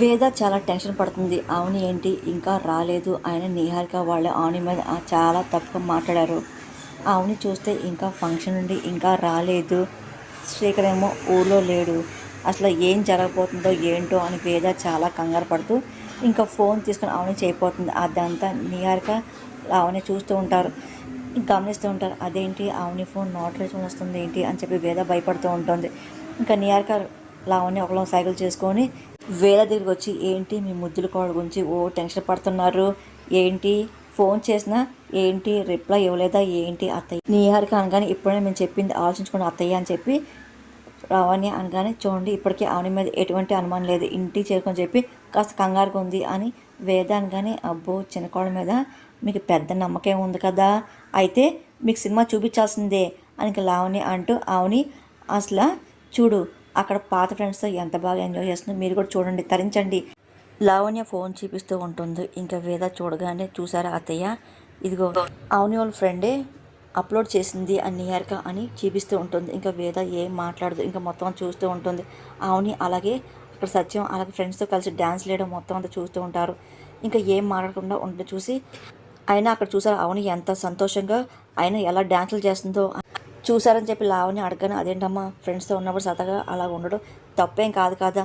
వేద చాలా టెన్షన్ పడుతుంది. అవును ఏంటి? ఇంకా రాలేదు. ఆయన నిహారిక వాళ్ళ ఆవుని మీద చాలా తప్పుగా మాట్లాడారు. ఆవుని చూస్తే ఇంకా ఫంక్షన్ నుండి ఇంకా రాలేదు. శ్రీకర్ ఏమో ఊళ్ళో లేడు. అసలు ఏం జరగబోతుందో ఏంటో అని వేద చాలా కంగారు పడుతూ ఇంకా ఫోన్ తీసుకుని ఆవుని చేయబోతుంది. అదంతా నిహారిక అవని చూస్తూ ఉంటారు. గమనిస్తూ ఉంటారు. అదేంటి? అవని ఫోన్ నాట్ రీచ్ వస్తుంది ఏంటి? అని చెప్పి వేద భయపడుతూ ఉంటుంది. ఇంకా నిహారిక లావణ్య ఒకలో సైకిల్ చేసుకొని వేల దగ్గరికి వచ్చి ఏంటి మీ ముద్దుల కోడ గురించి ఓ టెన్షన్ పడుతున్నారు? ఏంటి? ఫోన్ చేసినా ఏంటి? రిప్లై ఇవ్వలేదా? ఏంటి అత్తయ్య? నీహారిక అనగానే ఇప్పుడే మేము చెప్పింది ఆలోచించుకుని అత్తయ్య అని చెప్పి రావణి అనగానే చూడండి ఇప్పటికీ ఆమె మీద ఎటువంటి అనుమానం లేదు. ఇంటికి చేరుకొని చెప్పి కాస్త కంగారుగా ఉంది అని వేద అనగానే అబ్బో చిన్నకోడ మీద మీకు పెద్ద నమ్మకం ఉంది కదా. అయితే మీకు సినిమా చూపించాల్సిందే అని లావణి అంటూ ఆవుని అసలు చూడు అక్కడ పాత ఫ్రెండ్స్తో ఎంత బాగా ఎంజాయ్ చేస్తుందో మీరు కూడా చూడండి తరించండి. లావణ్య ఫోన్ చూపిస్తూ ఉంటుంది. ఇంకా వేద చూడగానే చూసారా అత్తయ్య? ఇదిగో అవుని వాళ్ళ ఫ్రెండే అప్లోడ్ చేసింది అని నిహారిక అని చూపిస్తూ ఉంటుంది. ఇంకా వేద ఏం మాట్లాడదు ఇంకా మొత్తం చూస్తూ ఉంటుంది. అవని అలాగే అక్కడ సత్యం అలాగే ఫ్రెండ్స్తో కలిసి డ్యాన్స్ వేయడం మొత్తం అంతా చూస్తూ ఉంటారు. ఇంకా ఏం మాట్లాడకుండా ఉంటే చూసి అయినా అక్కడ చూసారు అవని ఎంత సంతోషంగా అయినా ఎలా డ్యాన్సులు చేస్తుందో చూసారని చెప్పి లావణ్య అడగను అదేంటమ్మా ఫ్రెండ్స్తో ఉన్నప్పుడు సతగా అలా ఉండడం తప్పేం కాదు కదా?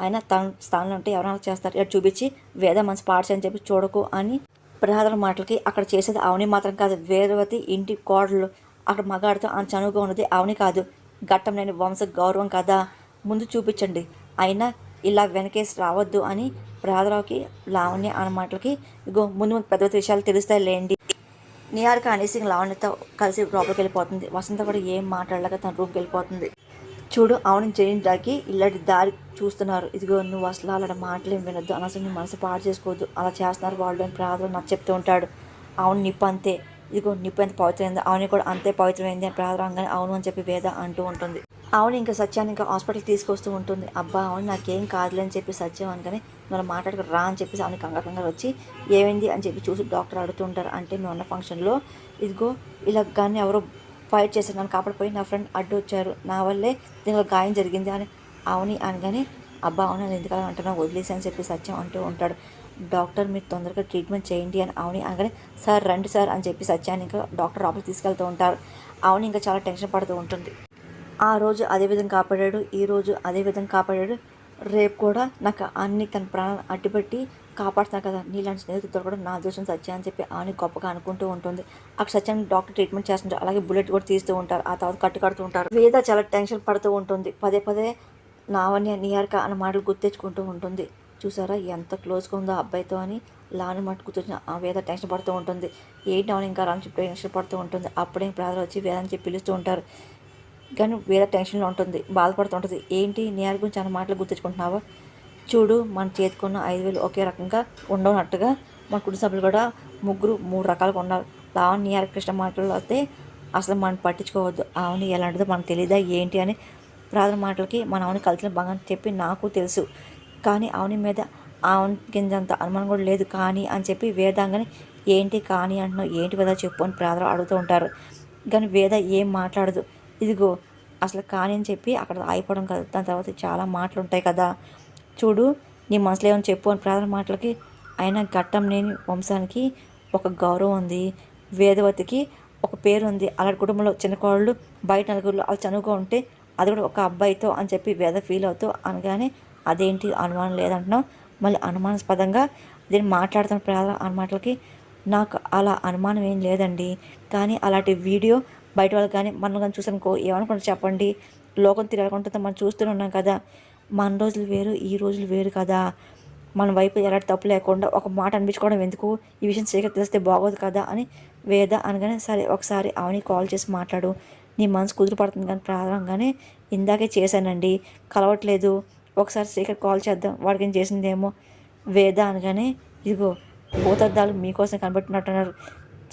ఆయన తన స్థానంలో ఉంటే ఎవరైనా చేస్తారు. ఇక్కడ చూపించి వేద మంచి పార్ట్స్ అని చెప్పి చూడకు అని ప్రహాదర మాటలకి అక్కడ చేసేది అవని మాత్రం కాదు. వేదవతి ఇంటి కోడలు అక్కడ మగాడితో ఆ చనువుగా ఉన్నది అవని కాదు. ఘట్టం లేని వంశ గౌరవం కదా? ముందు చూపించండి. అయినా ఇలా వెనకేసి రావద్దు అని ప్రహాదరావుకి లావణ్య అన్న మాటలకి ఇగో ముందు ముందు పెద్ద పెద్ద విషయాలు తెలుస్తాయి లేండి నిహారిక అనేసి లావణ్యతో కలిసి లోపలికి వెళ్ళిపోతుంది. వసంత కూడా ఏం మాట్లాడలేక తన రూమ్కి వెళ్ళిపోతుంది. చూడు అవును జయించడానికి ఇలాంటి దారి చూస్తున్నారు. ఇదిగో నువ్వు అసలు అలాంటి మాటలు ఏం వినొద్దు. అనవసరం నీ మనసు పాడు చేసుకోవద్దు. అలా చేస్తున్నారు వాళ్ళు అని ప్రార్థన నాకు చెప్తూ ఉంటాడు. అవును నిప్పు అంతే. ఇదిగో నిప్పు ఎంత పవిత్రమైంది. అవును కూడా అంతే పవిత్రమైంది అని ప్రార్థన అవును అని చెప్పి వేద అంటూ ఉంటుంది. అవును ఇంకా సత్యాన్ని ఇంకా హాస్పిటల్కి తీసుకొస్తూ ఉంటుంది. అబ్బా అవును నాకేం కాదులే అని చెప్పి సత్యం అనగానే మనం మాట్లాడుకు రా అని చెప్పేసి అవును కంగారు కంగారు వచ్చి ఏమైంది? అని చెప్పి చూసి డాక్టర్ అడుగుతుంటారు అంటే మేము ఉన్న ఫంక్షన్లో ఇదిగో ఇలా కానీ ఎవరో ఫైట్ చేశారు నన్ను కాపాడిపోయి నా ఫ్రెండ్ అడ్డు వచ్చారు. నా వల్లే దీనిలో గాయం జరిగింది అని అవుని అనగానే అబ్బా అవును నేను ఎందుకు అంటున్నా వదిలేసి అని చెప్పి సత్యం అంటూ ఉంటాడు. డాక్టర్ మీరు తొందరగా ట్రీట్మెంట్ చేయండి అని అవుని అనగానే సార్ రండి సార్ అని చెప్పి సత్యాన్ని ఇంకా డాక్టర్ లోపలికి తీసుకెళ్తూ ఉంటారు. అవును ఇంకా చాలా టెన్షన్ పడుతూ ఉంటుంది. ఆ రోజు అదే విధంగా కాపాడాడు ఈ రోజు అదే విధంగా కాపాడాడు. రేపు కూడా నాకు అన్ని తన ప్రాణాలను అడ్డుపెట్టి కాపాడుతాను కదా. నీలాంటి స్నేహితులు దొరకడం నా అదృష్టం సత్య అని చెప్పి ఆని గొప్పగా అనుకుంటూ ఉంటుంది. అక్కడ సత్యాన్ని డాక్టర్ ట్రీట్మెంట్ చేస్తుంటారు. అలాగే బుల్లెట్ కూడా తీస్తూ ఉంటారు. ఆ తర్వాత కట్టు కడుతూ ఉంటారు. వేద చాలా టెన్షన్ పడుతూ ఉంటుంది. పదే పదే నావన్య నియార్క అన్న మాటలు గుర్తెచ్చుకుంటూ ఉంటుంది. చూసారా ఎంత క్లోజ్గా ఉందో ఆ అబ్బాయితో అని లాని మట్టు కూర్చొని ఆ వేద టెన్షన్ పడుతూ ఉంటుంది. ఏంటి అవును ఇంకా రాని చెప్పి టెన్షన్ పడుతూ ఉంటుంది. అప్పుడే ప్రాధాలు వచ్చి వేదని చెప్పి పిలుస్తూ ఉంటారు. కానీ వేరే టెన్షన్లో ఉంటుంది బాధపడుతూ ఉంటుంది. ఏంటి నీ గురించి అన్న మాటలు గుర్తించుకుంటున్నావా చూడు మన చేతికున్న ఐదు వేలు ఒకే రకంగా ఉండనట్టుగా మన కుటుంబ సభ్యులు కూడా ముగ్గురు మూడు రకాలుగా ఉన్నారు. లావణ్ నియార కృష్ణ మాటలు అయితే అసలు మనం పట్టించుకోవద్దు. ఆవుని ఎలాంటిదో మనకు తెలియదా ఏంటి అని ప్రార్థన మాటలకి మన ఆవుని కలిసిన బాగా చెప్పి నాకు తెలుసు. కానీ ఆవుని మీద ఆవుని కిందంత అనుమానం కూడా లేదు. కానీ అని చెప్పి వేదాంగని ఏంటి కానీ అంటున్నావు ఏంటి వేద చెప్పు అని ప్రార్థన అడుగుతూ ఉంటారు. కానీ వేద ఏం మాట్లాడదు. ఇదిగో అసలు కానీ అని చెప్పి అక్కడ ఆగిపోవడం కదా. దాని తర్వాత చాలా మాటలు ఉంటాయి కదా. చూడు నీ మనసులో ఏమని చెప్పు అని ప్రధాన మాటలకి ఆయన ఘట్టం లేని వంశానికి ఒక గౌరవం ఉంది. వేదవతికి ఒక పేరు ఉంది. అలాంటి కుటుంబంలో చిన్నకోళ్ళు బయట నలుగురు అలా చనువుగా ఉంటే అది కూడా ఒక అబ్బాయితో అని చెప్పి వేద ఫీల్ అవుతూ అనగానే అదేంటి అనుమానం లేదంటున్నావు? మళ్ళీ అనుమానాస్పదంగా దీన్ని మాట్లాడుతున్న ప్రధాన ఆ మాటలకి నాకు అలా అనుమానం ఏం లేదండి. కానీ అలాంటి వీడియో బయట వాళ్ళు కానీ మనం కానీ చూసానుకో ఏమనుకుంటారు చెప్పండి? లోకం తిరగకుంటుందో మనం చూస్తూనే ఉన్నాం కదా. మన రోజులు వేరు ఈ రోజులు వేరు కదా. మన వైపు ఎలాంటి తప్పు లేకుండా ఒక మాట అనిపించుకోవడం ఎందుకు? ఈ విషయం సరిగ్గా తెలిస్తే బాగోదు కదా అని వేద అనగానే సరే ఒకసారి అవని కాల్ చేసి మాట్లాడు. నీ మనసు కుదురు పడుతుంది కానీ ప్రారంభంగానే ఇందాకే చేశానండి. కలవట్లేదు. ఒకసారి శ్రీకర్ కాల్ చేద్దాం. వాడికి ఏం చేసిందేమో వేద అనగానే ఇదిగో భూతద్దాలు మీకోసం కనబెట్టినట్టున్నారు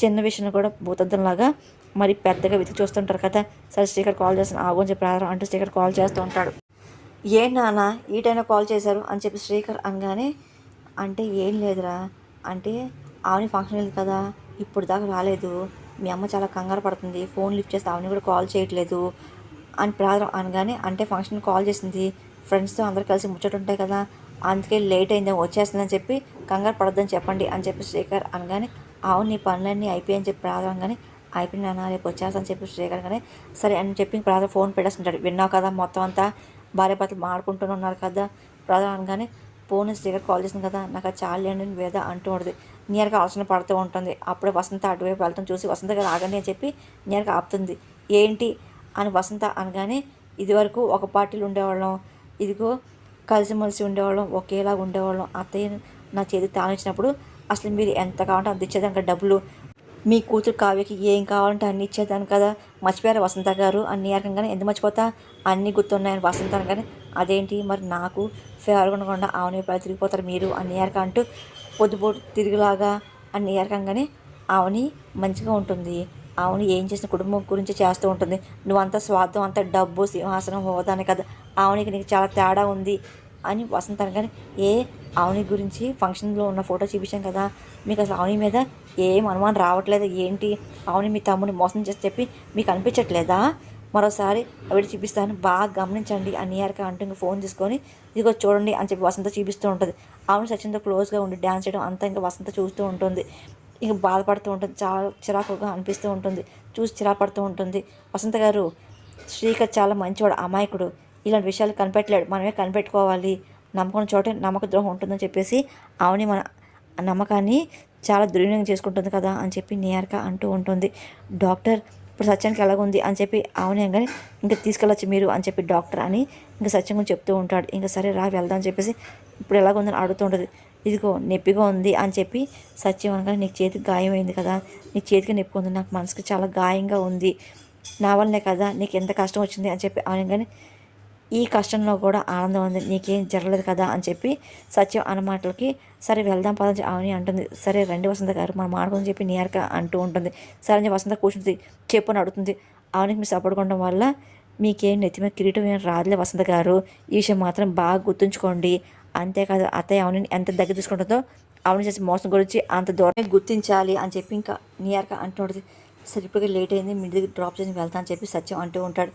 చిన్న విషయం కూడా భూతద్దంలాగా మరి పెద్దగా వెతికి చూస్తుంటారు కదా. సరే స్టీకర్ కాల్ చేస్తాను. ఆగు అని చెప్పి రాధరావు అంటూ స్టీకర్ కాల్ చేస్తూ ఉంటాడు. ఏం నాన్న ఈ టైంలో కాల్ చేశారు? అని చెప్పి శ్రీకర్ అనగానే అంటే ఏం లేదురా. అంటే ఆవిని ఫంక్షన్ వెళ్ళి కదా. ఇప్పుడు దాకా రాలేదు. మీ అమ్మ చాలా కంగారు పడుతుంది. ఫోన్ లిఫ్ట్ చేస్తే ఆవిని కూడా కాల్ చేయట్లేదు. అని ప్రాధం అనగానే అంటే ఫంక్షన్ కాల్ చేసింది. ఫ్రెండ్స్తో అందరు కలిసి ముచ్చటుంటాయి కదా. అందుకే లేట్ అయింది వచ్చేస్తుందని చెప్పి కంగారు పడద్దని చెప్పండి అని చెప్పి శ్రీకర్ అనగానే అవును నీ పనులన్నీ అయిపోయాయని చెప్పి రాగానే అయిపోయింది నాన్న రేపు అని చెప్పి శ్రీకర్ కానీ సరే అని చెప్పి ప్రధాన ఫోన్ పెట్టేస్తుంటాడు విన్నావు కదా మొత్తం అంతా భార్య భర్తలు మాడుకుంటూనే ఉన్నారు కదా. ప్రధాన అనగానే ఫోన్ శ్రీకర్ కాల్ చేసింది కదా నాకు అది లేండి అని వేద అంటూ ఉంటుంది. నియర్గా ఆలోచన పడుతూ ఉంటుంది. అప్పుడే వసంత అటువైపు వెళ్తాం చూసి వసంత గారు ఆగండి అని చెప్పి నియర్గా ఆపుతుంది. ఏంటి అని వసంత అనగానే ఇదివరకు ఒక పార్టీలు ఉండేవాళ్ళం ఇదిగో కలిసిమెలిసి ఉండేవాళ్ళం ఒకేలాగా ఉండేవాళ్ళం. అత్తయ్య నా చేతికి తానిచ్చినప్పుడు అసలు మీరు ఎంత కావాలంటే అంత ఇచ్చేదానికి డబ్బులు. మీ కూతురు కావ్యకి ఏం కావాలంటే అన్ని ఇచ్చేదాన్ని కదా? మర్చిపోయారు వసంత గారు? అన్ని రకంగానే ఎందుకు మర్చిపోతా? అన్నీ గుర్తున్నాయని వసంత అనగానే అదేంటి? మరి నాకు ఫేవర్గా ఉండకుండా ఆవుని పై తిరిగిపోతారు మీరు? అన్ని రక అంటూ పొద్దుపోటు తిరుగులాగా అన్ని రకంగానే ఆవుని మంచిగా ఉంటుంది. ఆవుని ఏం చేసిన కుటుంబం గురించి చేస్తూ ఉంటుంది. నువ్వంతా స్వార్థం అంత డబ్బు సింహాసనం హోదానే కదా. ఆవునికి నీకు చాలా తేడా ఉంది. అని వసంత అనగానే ఏ ఆవుని గురించి ఫంక్షన్లో ఉన్న ఫోటో చూపించాం కదా మీకు అసలు ఆవుని మీద ఏం అనుమానం రావట్లేదు? ఏంటి? ఆవుని మీ తమ్ముని మోసం చేసి చెప్పి మీకు అనిపించట్లేదా? మరోసారి అవి చూపిస్తాను బాగా గమనించండి అని నియర్గా అంటూ ఇంక ఫోన్ తీసుకొని ఇదిగో చూడండి అని చెప్పి వసంత చూపిస్తూ ఉంటుంది. ఆవుని సచిన్తో క్లోజ్గా ఉండి డ్యాన్స్ చేయడం అంతా ఇంకా వసంత చూస్తూ ఉంటుంది. ఇంకా బాధపడుతూ ఉంటుంది చాలా చిరాకుగా అనిపిస్తూ ఉంటుంది. చూసి చిరాపడుతూ ఉంటుంది. వసంత గారు శ్రీకర్ చాలా మంచివాడు అమాయకుడు. ఇలాంటి విషయాలు కనిపెట్టలేడు. మనమే కనిపెట్టుకోవాలి. నమ్మకం చోటే నమ్మక ద్రోహం ఉంటుందని చెప్పేసి ఆవుని మన నమ్మకాన్ని చాలా దుర్వినియోగం చేసుకుంటుంది కదా అని చెప్పి నియర్క అంటూ ఉంటుంది. డాక్టర్ ఇప్పుడు సత్యానికి ఎలాగుంది అని చెప్పి ఆవుని కానీ ఇంకా తీసుకెళ్ళచ్చు మీరు అని చెప్పి డాక్టర్ అని ఇంకా సత్యం గురించి చెప్తూ ఉంటాడు. ఇంకా సరే రా వెళ్దాం అని చెప్పేసి ఇప్పుడు ఎలాగుందని అడుగుతూ ఉంటుంది. ఇదిగో నొప్పిగా ఉంది అని చెప్పి సత్యం అనగానే నీకు చేతికి గాయమైంది కదా. నీ చేతికి నొప్పి ఉంది. నాకు మనసుకి చాలా గాయంగా ఉంది. నా వల్లనే కదా నీకు ఎంత కష్టం వచ్చింది అని చెప్పి అనగానే ఈ కష్టంలో కూడా ఆనందం ఉంది. నీకేం జరగలేదు కదా అని చెప్పి సత్యం అన్న మాటలకి సరే వెళ్దాం పదని అవని అంటుంది. సరే రండి వసంత గారు మనం ఆడుకొని చెప్పి నియర్క అంటూ ఉంటుంది. సరే అని వసంత కూర్చుంటుంది. అని అడుగుతుంది. అవనికి మీరు సపోర్ట్ ఉండడం వల్ల మీకేం నెత్తి మీద కిరీటం ఏం రాదులే వసంత గారు. ఈ విషయం మాత్రం బాగా గుర్తుంచుకోండి. అంతేకాదు అత్తయ్య అవని ఎంత దగ్గర తీసుకుంటుందో అవని చేసి మోసం గురించి అంత దూరమే గుర్తించాలి అని చెప్పి ఇంకా నియార్క అంటూ ఉంటుంది. సరే ఇప్పటికే లేట్ అయింది. మీ దగ్గర డ్రాప్ చేసి వెళ్తా అని చెప్పి సత్యం అంటూ ఉంటాడు.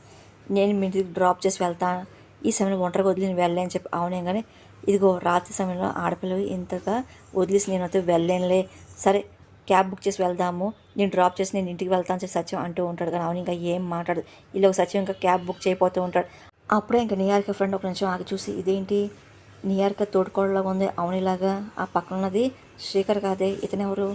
నేను మీ ఇంటికి డ్రాప్ చేసి వెళ్తాను ఈ సమయంలో ఒంటరిగా వదిలి నేను వెళ్ళలేని చెప్పి అవునే ఇదిగో రాత్రి సమయంలో ఆడపిల్లలు ఇంతగా వదిలేసి నేను అయితే వెళ్ళలేనులే. సరే క్యాబ్ బుక్ చేసి వెళ్దాము. నేను డ్రాప్ చేసి నేను ఇంటికి వెళ్తాను చెప్పి సత్యం అంటూ ఉంటాడు కానీ అవును ఇంకా ఏం మాట్లాడు. ఇలా సత్యం ఇంకా క్యాబ్ బుక్ చేయబోతూ ఉంటాడు. అప్పుడే ఇంకా నియార్క ఫ్రెండ్ ఒక నిమిషం ఆగి చూసి ఇదేంటి? నియార్క తోడుకోడలాగా ఉంది. అవునిలాగా? ఆ పక్కన ఉన్నది శ్రీకర్ కాదే. ఇతనెవరు?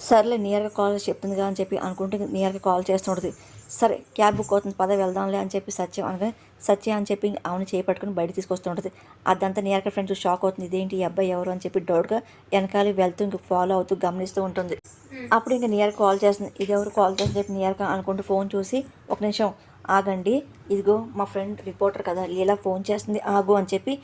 సర్లే నియర్గా కాల్ చెప్తుందిగా అని చెప్పి అనుకుంటే నియర్గా కాల్ చేస్తుంటుంది సరే క్యాబ్ బుక్ అవుతుంది పద వెళ్దాంలే అని చెప్పి సత్యం అనగా సత్య అని చెప్పి ఆమెను చేపట్టుకుని బయట తీసుకొస్తుంటుంది అదంతా నియర్గా ఫ్రెండ్స్ షాక్ అవుతుంది. ఇదేంటి ఈ అబ్బాయి ఎవరు అని చెప్పి డౌట్గా వెనకాల వెళ్తూ ఇంక ఫాలో అవుతూ గమనిస్తూ ఉంటుంది. అప్పుడు ఇంకా నియర్ కాల్ చేస్తుంది. ఇది ఎవరు కాల్ చేస్తుంది చెప్పి నియర్గా అనుకుంటూ ఫోన్ చూసి ఒక నిమిషం ఆగండి. ఇదిగో మా ఫ్రెండ్ రిపోర్టర్ కదా లీలా ఫోన్ చేస్తుంది ఆగు అని చెప్పి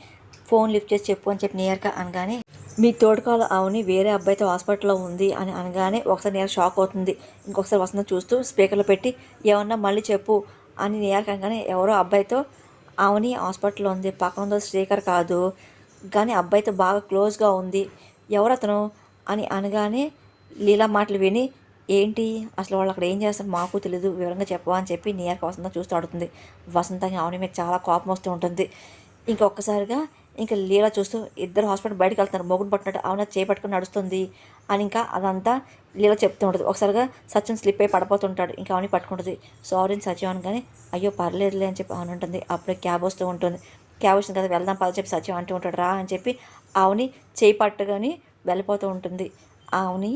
ఫోన్ లిఫ్ట్ చేసి చెప్పు అని చెప్పి నియర్గా అనగానే మీ తోడుకాల ఆవుని వేరే అబ్బాయితో హాస్పిటల్లో ఉంది అని అనగానే ఒకసారి నేర షాక్ అవుతుంది. ఇంకొకసారి వసంత చూస్తూ స్పీకర్లో పెట్టి ఏమన్నా మళ్ళీ చెప్పు అని నియర్ అనగానే ఎవరో అబ్బాయితో ఆవుని హాస్పిటల్లో ఉంది పక్కన స్పీకర్ శ్రీకర్ కాదు కానీ అబ్బాయితో బాగా క్లోజ్గా ఉంది ఎవరు అతను? అని అనగానే లీలా మాటలు విని ఏంటి? అసలు వాళ్ళు అక్కడ ఏం చేస్తారు? మాకు తెలియదు వివరంగా చెప్పవా? అని చెప్పి నియర్కి వసంత చూస్తూ అడుగుతుంది. వసంతకి ఆవుని మీకు చాలా కోపం వస్తూ ఉంటుంది. ఇంకొకసారిగా ఇంకా లీలా చూస్తూ ఇద్దరు హాస్పిటల్ బయటకు వెళ్తున్నారు. మొగుడు పట్టినట్టు అవునా చేపట్టుకుని నడుస్తుంది అని ఇంకా అదంతా లీలా చెప్తూ ఉంటుంది. ఒకసారిగా సత్యం స్లిప్ అయి పడిపోతుంటాడు. ఇంకా అవని పట్టుకుంటుంది. సారీ సత్యం అని కానీ అయ్యో పర్లేదులే అని చెప్పి అవును ఉంటుంది అప్పుడే క్యాబ్ వస్తూ ఉంటుంది. క్యాబ్ వచ్చింది కదా వెళ్దాం పద చెప్పి సత్యం అంటూ ఉంటాడు. రా అని చెప్పి ఆవుని చేయి పట్టుకొని వెళ్ళిపోతూ ఉంటుంది. ఆవుని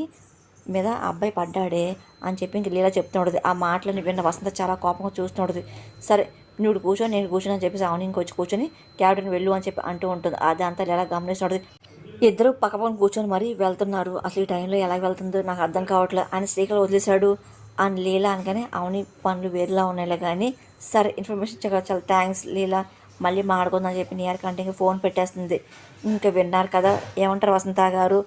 మీద ఆ అబ్బాయి పడ్డాడే అని చెప్పి ఇంక లీలా చెప్తూ ఉంటుంది. ఆ మాటలని విన్న వసంత చాలా కోపంగా చూస్తూ ఉంటుంది. సరే నువ్వు కూర్చొని నేను కూర్చొని అని చెప్పేసి అవును ఇంకొచ్చి కూర్చొని క్యాప్టెన్ వెళ్ళు అని చెప్పి అంటూ ఉంటుంది. అది అంతా ఎలా గమనిస్తుంది ఇద్దరు పక్కపక్కన కూర్చొని మరీ వెళ్తున్నారు. అసలు ఈ టైంలో ఎలా వెళ్తుందో నాకు అర్థం కావట్లేదు. అని స్పీకర్ వదిలేశాడు. అని లీలా అనగానే అవుని పనులు వేరేలా ఉన్నాయిలే కానీ సరే ఇన్ఫర్మేషన్ ఇచ్చాక చాలా థ్యాంక్స్ లీలా. మళ్ళీ మాడుకుందని చెప్పి నియర్ కంటే ఇంకా ఫోన్ పెట్టేస్తుంది. ఇంకా విన్నారు కదా ఏమంటారు వసంత గారు?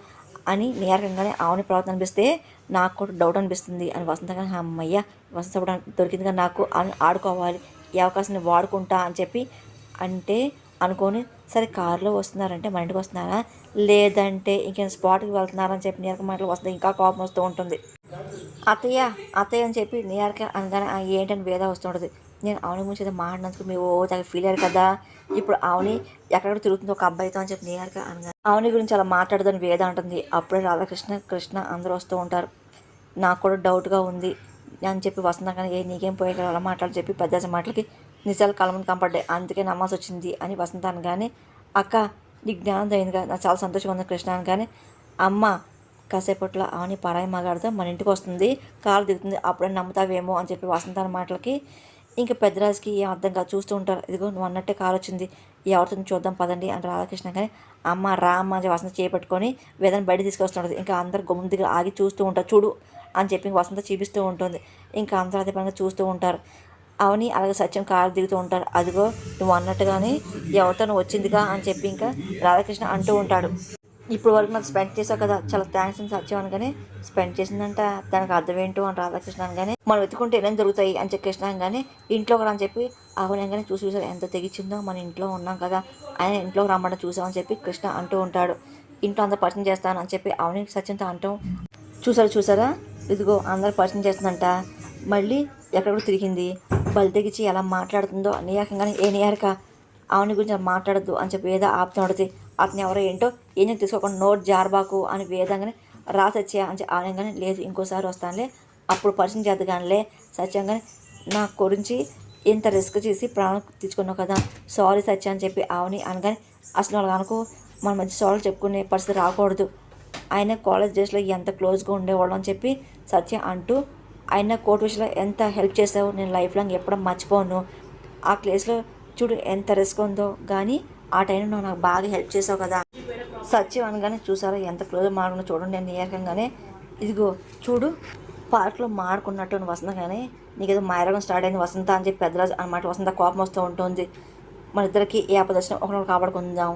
అని నియర్కంగానే ఆవుని ప్రవర్తన అనిపిస్తే నాకు కూడా డౌట్ అనిపిస్తుంది. అని వసంత గారు అమ్మయ్య వసంత దొరికిందిగా నాకు. అని ఆడుకోవాలి. ఈ అవకాశాన్ని వాడుకుంటా అని చెప్పి అంటే అనుకొని సరే కారులో వస్తున్నారంటే మన ఇంటికి వస్తున్నారా? లేదంటే ఇంకేం స్పాట్కి వెళ్తున్నారని చెప్పి నియర్క మాటలు వస్తుంది ఇంకా కోపం వస్తూ ఉంటుంది. అత్తయ్య అత్తయ్య అని చెప్పి నియర్క అనగానే ఏంటని వేద వస్తుంటుంది నేను ఆవుని గురించి ఏదో మాట్లాడినందుకు మీ ఓ తెగ ఫీల్ అయ్యారు కదా. ఇప్పుడు ఆవుని ఎక్కడెక్కడ తిరుగుతుందో ఒక అబ్బాయితో అని చెప్పి నేహారిక అనగా ఆవుని గురించి అలా మాట్లాడదని వేద అంటుంది. అప్పుడే రాధాకృష్ణ కృష్ణ అందరూ వస్తూ ఉంటారు. నాకు కూడా డౌట్గా ఉంది. అని చెప్పి వస్తున్నా కానీ ఏ నీకేం పోయే అలా మాటలు చెప్పి పెద్ద మాటలకి నిజాలు కలమని ముందు కనపడ్డాయి. అందుకే నమ్మాల్సి వచ్చింది అని వసంత అనగానే అక్క నీకు జ్ఞానం అయిందిగా నాకు చాలా సంతోషంగా ఉంది కృష్ణ అనగానే అమ్మ కాసేపట్లో ఆని పరాయి మగాడితో మన ఇంటికి వస్తుంది. కాలు దిగుతుంది అప్పుడే నమ్ముతావేమో అని చెప్పి వసంత మాటలకి ఇంకా పెద్దరాజుకి ఏం అర్థం కాదు. చూస్తూ ఉంటారు. ఇదిగో నువ్వు అన్నట్టే కారు వచ్చింది. ఎవరితో చూద్దాం పదండి అని రాధాకృష్ణ కానీ అమ్మ రా అమ్మ అని వసంత చేపట్టుకొని వేదన బయట తీసుకొస్తుంటుంది. ఇంకా అందరు గుమ్మం దగ్గర ఆగి చూస్తూ ఉంటారు. చూడు అని చెప్పి వసంత చూపిస్తూ ఉంటుంది. ఇంకా అందరూ అదే పనిగా చూస్తూ ఉంటారు. అవని అలాగే సత్యం కారు దిగుతూ ఉంటారు. అదిగో నువ్వు అన్నట్టుగానే ఎవరితో నువ్వు వచ్చిందిగా అని చెప్పి ఇంకా రాధాకృష్ణ అంటూ ఉంటాడు. ఇప్పుడు వరకు నాకు స్పెండ్ చేసావు కదా చాలా థ్యాంక్స్ అని సత్యం అనగానే స్పెండ్ చేసిందంట దానికి అర్థం ఏంటో అని రాధాకృష్ణ అనగానే మనం వెతుకుంటే ఏమేమి దొరుకుతాయి అని చెప్పి కృష్ణ అనగానే ఇంట్లోకి అని చెప్పి అవనంగానే చూసి చూసారు ఎంత తెగించిందో మన ఇంట్లో ఉన్నాం కదా ఆయన ఇంట్లోకి రమ్మని చూసామని చెప్పి కృష్ణ అంటూ ఉంటాడు. ఇంట్లో అంతా పరిచయం చేస్తాను అని చెప్పి అవని సత్యంతో అంటాం. చూసారు చూసారా? ఇదిగో అందరు పరిచయం చేస్తుందంట. మళ్ళీ ఎక్కడో తిరిగింది. బలి తెగించి ఎలా మాట్లాడుతుందో నీయకంగానే ఏ నీయారిక ఆవుని గురించి అలా మాట్లాడద్దు అని చెప్పి ఏదో ఆపుతున్నది అతను ఎవరో ఏంటో ఏం తీసుకోకుండా నోట్ జారబాకు అని వేదంగానే రాసి సత్య అని చెప్పి ఆనంగానే లేదు ఇంకోసారి వస్తానులే. అప్పుడు పరిచయం చేద్దగానిలే సత్యంగానే నా గురించి ఇంత రిస్క్ చేసి ప్రాణం తీసుకున్నావు కదా సారీ సత్య అని చెప్పి ఆవుని అనగానే అసలు వాళ్ళకు అనుకో మన మధ్య సారీ చెప్పుకునే పరిస్థితి రాకూడదు. ఆయన కాలేజ్ డేస్లో ఎంత క్లోజ్గా ఉండేవాళ్ళం అని చెప్పి సత్య అంటూ ఆయన కోర్టు విషయంలో ఎంత హెల్ప్ చేసావు నేను లైఫ్ లాంగ్ ఎప్పుడూ మర్చిపోను. ఆ ప్లేస్లో చూడు ఎంత రిస్క్ ఉందో. కానీ ఆ టైంలో నువ్వు నాకు బాగా హెల్ప్ చేసావు కదా. సత్యం అనగానే చూసారా ఎంత క్లోజ్ మాడుకున్నా చూడండి నేను ఏకంగానే ఇదిగో చూడు పార్క్లో మాడుకున్నట్టు అని వసంతగానే. నీకు ఏదో మాయరగం స్టార్ట్ అయింది వసంత అని చెప్పి పెద్దరాజు అనమాట వసంత కోపం వస్తూ ఉంటుంది. మన ఇద్దరికి ఏ అపదర్శనం ఒకరిని కాపాడుకుందాం.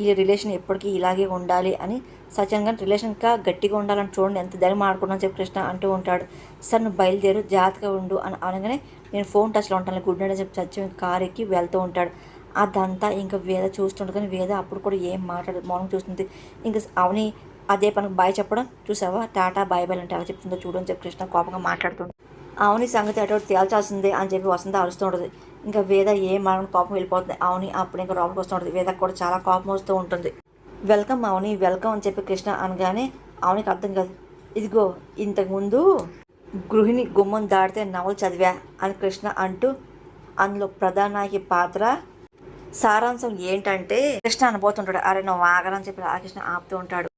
ఈ రిలేషన్ ఎప్పటికీ ఇలాగే ఉండాలి అని సత్యం గారి రిలేషన్ ఇంకా గట్టిగా ఉండాలని చూడండి ఎంత ధైర్యం ఆడుకున్నా చెప్పి కృష్ణ అంటూ ఉంటాడు. సార్ నువ్వు బయలుదేరు జాగ్రత్తగా ఉండు అని అనగానే నేను ఫోన్ టచ్లో ఉంటాను గుడ్ నైట్ అని చెప్పి సత్యం కారు ఎక్కి వెళ్తూ ఉంటాడు. అదంతా ఇంకా వేద చూస్తుంటుంది కానీ వేద అప్పుడు కూడా ఏం మాట్లాడదు. మౌనం చూస్తుంది. ఇంకా అవని అదే పనికి బాయ్ చెప్పడం చూసావా? టాటా బాయ్ బాయ్ అంటే ఎలా చెప్తుందో చూడని చెప్పి కృష్ణ కోపంగా మాట్లాడుతుంది అవుని సంగతి అటు తేల్చాల్సిందే అని చెప్పి వసంత అరుస్తూ ఉంటుంది. ఇంకా వేద ఏ మాత్రం కోపం వెళ్ళిపోతుంది. అవుని అప్పుడు ఇంకా లోపలికి వస్తూ ఉంటుంది. వేదకు కూడా చాలా కోపం వస్తూ ఉంటుంది. వెల్కమ్ అవుని వెల్కమ్ అని చెప్పి కృష్ణ అనగానే అవునికి అర్థం కాదు. ఇదిగో ఇంతకుముందు గృహిణి గుమ్మం దాటితే నవలు చదివా అని కృష్ణ అంటూ అందులో ప్రధానాయకి పాత్ర సారాంశం ఏంటంటే కృష్ణ అనబోతుంటాడు. అరే నువ్వు ఆగరని చెప్పి రాకృష్ణ ఆపుతూ ఉంటాడు.